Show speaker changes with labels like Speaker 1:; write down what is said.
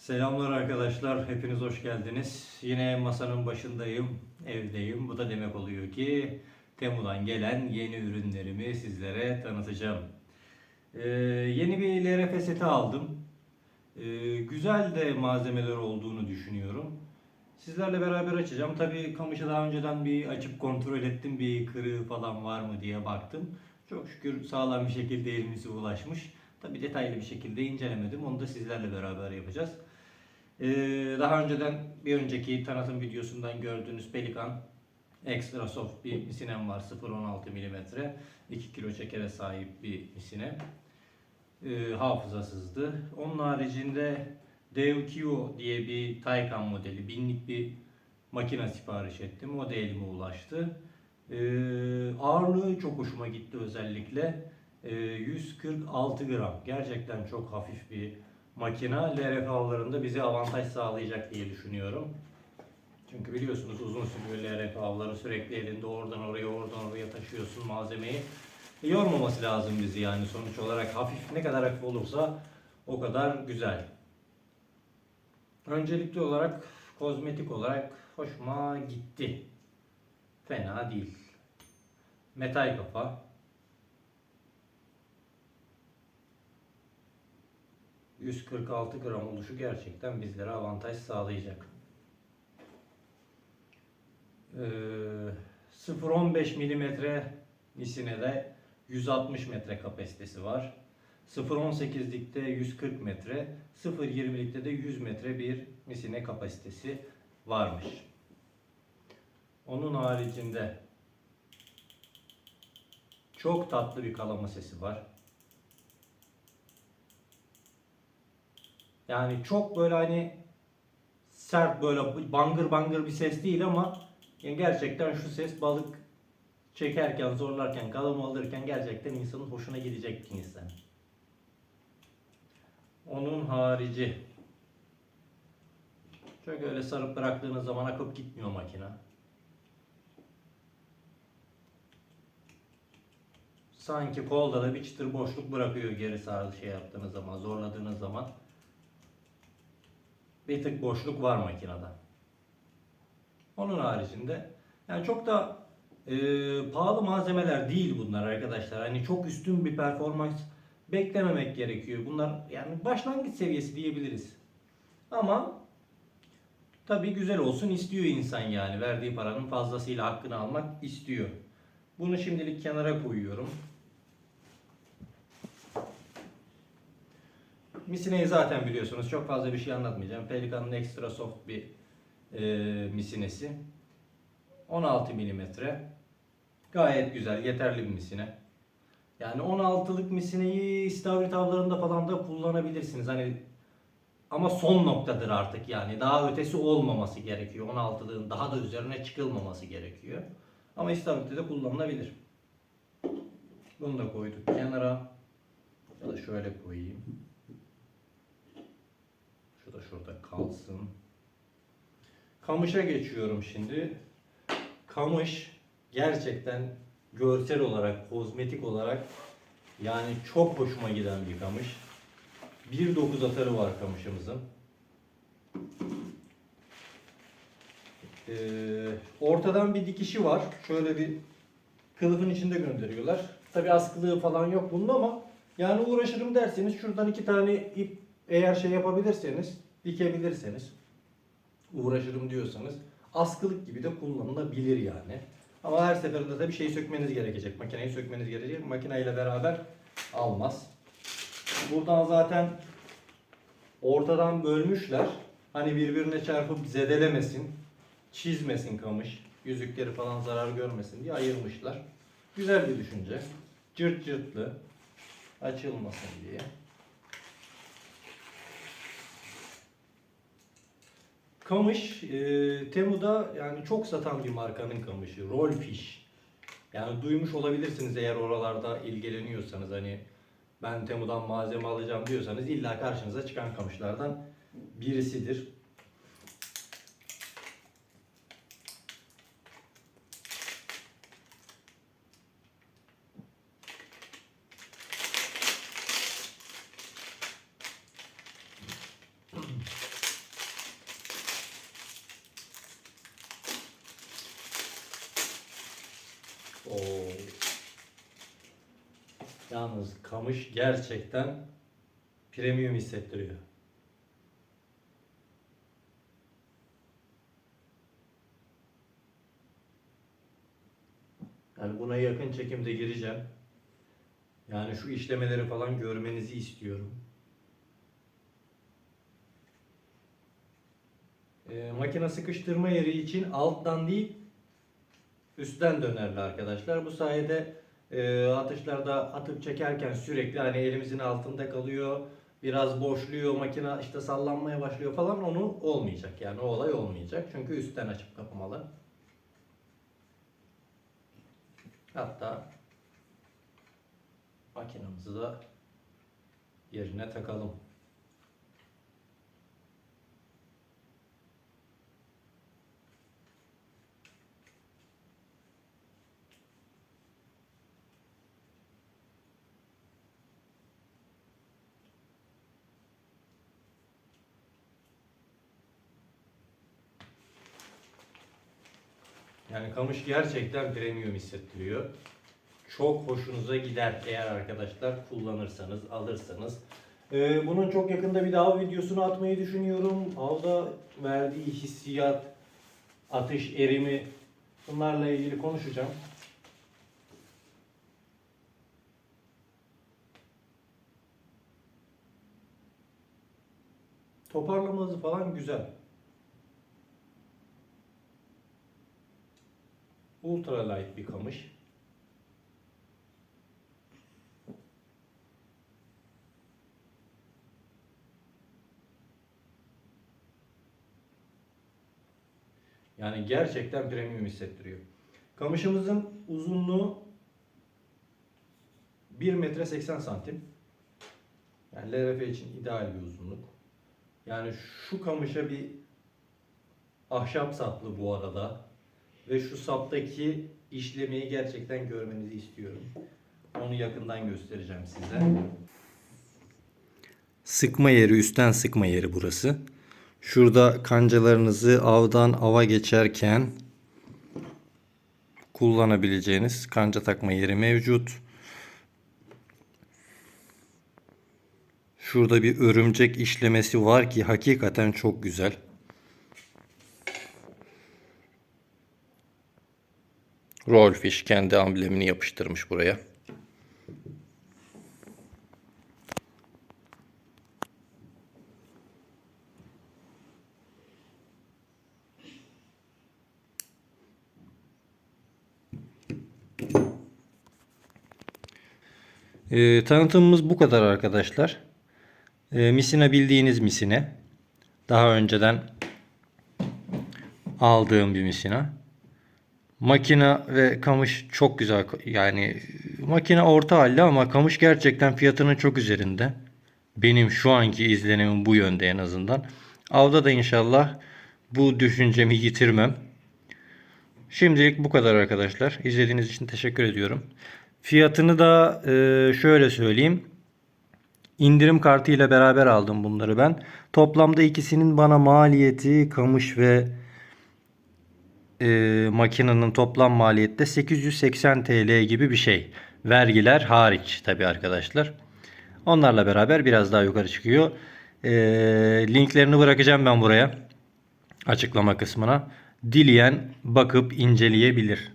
Speaker 1: Selamlar arkadaşlar, hepiniz hoş geldiniz. Yine masanın başındayım, evdeyim. Bu da demek oluyor ki Temu'dan gelen yeni ürünlerimi sizlere tanıtacağım. Ee, yeni bir LRF seti aldım. Ee, güzel de malzemeler olduğunu düşünüyorum. Sizlerle beraber açacağım. Tabii kamışı daha önceden bir açıp kontrol ettim. Bir kırığı falan var mı diye baktım. Çok şükür sağlam bir şekilde elimize ulaşmış. Tabii detaylı bir şekilde incelemedim. Onu da sizlerle beraber yapacağız. Ee, daha önceden bir önceki tanıtım videosundan gördüğünüz Pelikan Extra Soft bir misinem var 0.16 mm 2 kilo çekere sahip bir misine Ee, hafızasızdı. Onun haricinde DeoKyo diye bir Taycan modeli binlik bir makine sipariş ettim o da elime ulaştı. Ee, ağırlığı çok hoşuma gitti özellikle. Ee, 146 gram gerçekten çok hafif bir makina LRF avlarında bize avantaj sağlayacak diye düşünüyorum. Çünkü biliyorsunuz uzun sürüyor LRF avları sürekli elinde oradan oraya oradan oraya taşıyorsun malzemeyi. Yormaması lazım bizi yani sonuç olarak hafif ne kadar hafif olursa o kadar güzel. Öncelikli olarak kozmetik olarak hoşuma gitti. Fena değil. Metal kafa. 146 gram oluşu gerçekten bizlere avantaj sağlayacak. Ee, 0.15 milimetre misine de 160 metre kapasitesi var. 0.18'likte 140 metre, 0.20'likte de 100 metre bir misine kapasitesi varmış. Onun haricinde çok tatlı bir kalama sesi var. Yani çok böyle hani sert böyle bangır bangır bir ses değil ama yani gerçekten şu ses balık çekerken, zorlarken, kalama alırken gerçekten insanın hoşuna gidecek bir insan. Onun harici çok öyle sarıp bıraktığınız zaman akıp gitmiyor makine. Sanki kolda da bir çıtır boşluk bırakıyor geri sarı şey yaptığınız zaman, zorladığınız zaman bir tık boşluk var makinede. Onun haricinde yani çok da e, pahalı malzemeler değil bunlar arkadaşlar. Hani çok üstün bir performans beklememek gerekiyor. Bunlar yani başlangıç seviyesi diyebiliriz. Ama tabii güzel olsun istiyor insan yani. Verdiği paranın fazlasıyla hakkını almak istiyor. Bunu şimdilik kenara koyuyorum. Misineyi zaten biliyorsunuz. Çok fazla bir şey anlatmayacağım. Pelikan'ın ekstra soft bir e, misinesi. 16 milimetre. Gayet güzel, yeterli bir misine. Yani 16'lık misineyi istavrit avlarında falan da kullanabilirsiniz. Hani ama son noktadır artık yani. Daha ötesi olmaması gerekiyor. 16'lığın daha da üzerine çıkılmaması gerekiyor. Ama istavritte de kullanılabilir. Bunu da koyduk kenara. Ya da şöyle koyayım. Şu da şurada kalsın. Kamış'a geçiyorum şimdi. Kamış gerçekten görsel olarak, kozmetik olarak yani çok hoşuma giden bir kamış. 1.9 atarı var kamışımızın. Ee, ortadan bir dikişi var. Şöyle bir kılıfın içinde gönderiyorlar. Tabi askılığı falan yok bunun ama yani uğraşırım derseniz şuradan iki tane ip eğer şey yapabilirseniz, dikebilirseniz uğraşırım diyorsanız askılık gibi de kullanılabilir yani. Ama her seferinde de bir şey sökmeniz gerekecek. Makineyi sökmeniz gerekecek. Makineyle beraber almaz. Buradan zaten ortadan bölmüşler. Hani birbirine çarpıp zedelemesin, çizmesin kamış, yüzükleri falan zarar görmesin diye ayırmışlar. Güzel bir düşünce. Cırt cırtlı, açılmasın diye. Kamış e, Temu'da yani çok satan bir markanın kamışı. Rollfish. Yani duymuş olabilirsiniz eğer oralarda ilgileniyorsanız hani ben Temu'dan malzeme alacağım diyorsanız illa karşınıza çıkan kamışlardan birisidir. Yalnız kamış gerçekten premium hissettiriyor. Yani buna yakın çekimde gireceğim. Yani şu işlemeleri falan görmenizi istiyorum. Ee, makine sıkıştırma yeri için alttan değil üstten dönerli arkadaşlar. Bu sayede e, atışlarda atıp çekerken sürekli hani elimizin altında kalıyor. Biraz boşluyor makine işte sallanmaya başlıyor falan onu olmayacak. Yani o olay olmayacak. Çünkü üstten açıp kapamalı. Hatta makinamızı da yerine takalım. Yani kamış gerçekten premium hissettiriyor. Çok hoşunuza gider eğer arkadaşlar kullanırsanız, alırsanız. Ee, bunun çok yakında bir daha videosunu atmayı düşünüyorum. Avda verdiği hissiyat, atış erimi bunlarla ilgili konuşacağım. Toparlaması falan güzel. Ultra light bir kamış. Yani gerçekten premium hissettiriyor. Kamışımızın uzunluğu 1 metre 80 santim. Yani LRF için ideal bir uzunluk. Yani şu kamışa bir ahşap saplı bu arada. Ve şu saptaki işlemeyi gerçekten görmenizi istiyorum. Onu yakından göstereceğim size. Sıkma yeri, üstten sıkma yeri burası. Şurada kancalarınızı avdan ava geçerken kullanabileceğiniz kanca takma yeri mevcut. Şurada bir örümcek işlemesi var ki hakikaten çok güzel. Rollfish kendi amblemini yapıştırmış buraya. Ee, tanıtımımız bu kadar arkadaşlar. Ee, misina bildiğiniz misine. Daha önceden aldığım bir misina. Makina ve kamış çok güzel. Yani makine orta halde ama kamış gerçekten fiyatının çok üzerinde. Benim şu anki izlenimim bu yönde en azından. Avda da inşallah bu düşüncemi yitirmem. Şimdilik bu kadar arkadaşlar. İzlediğiniz için teşekkür ediyorum. Fiyatını da e, şöyle söyleyeyim. İndirim kartı ile beraber aldım bunları ben. Toplamda ikisinin bana maliyeti kamış ve e, makinenin toplam maliyette 880 TL gibi bir şey. Vergiler hariç tabi arkadaşlar. Onlarla beraber biraz daha yukarı çıkıyor. E, linklerini bırakacağım ben buraya. Açıklama kısmına. Dileyen bakıp inceleyebilir.